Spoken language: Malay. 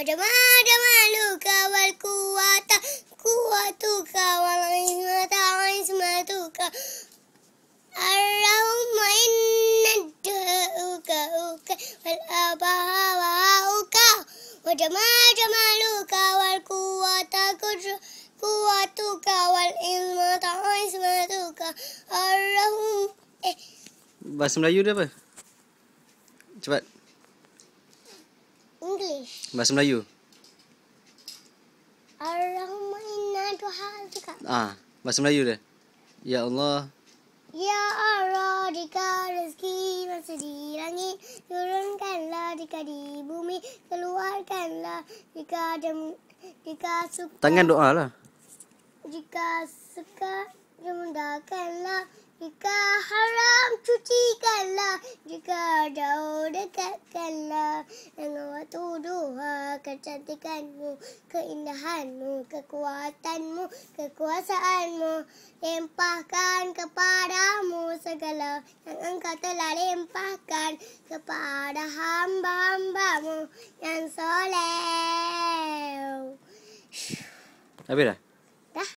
وجمال والقوة قوتك والعزمة عزمتك اللهم إن الدعاءك والآباء وهاؤك وجمال جمالك والقوة قوتك والعزمة عزمتك اللهم eh, Bahasa Melayu dia apa? Cepat. English Bahasa Melayu. Allahumma inna du'atuka Ah, bahasa Melayu dia. Ya Allah, Ya Allah, jika rezeki masih di langit, turunkanlah jika di bumi, keluarkanlah jika dem, jika suka, tangan doa lah. jika suka, mudahkanlah, jika haram, cucikanlah, jika jauh, dekatkanlah, dengan waktu duha, kecantikanmu, keindahanmu, kekuatanmu, kekuasaanmu, limpahkan kepadamu segala yang engkau telah limpahkan kepada hamba-hambamu yang soleh. Habis dah?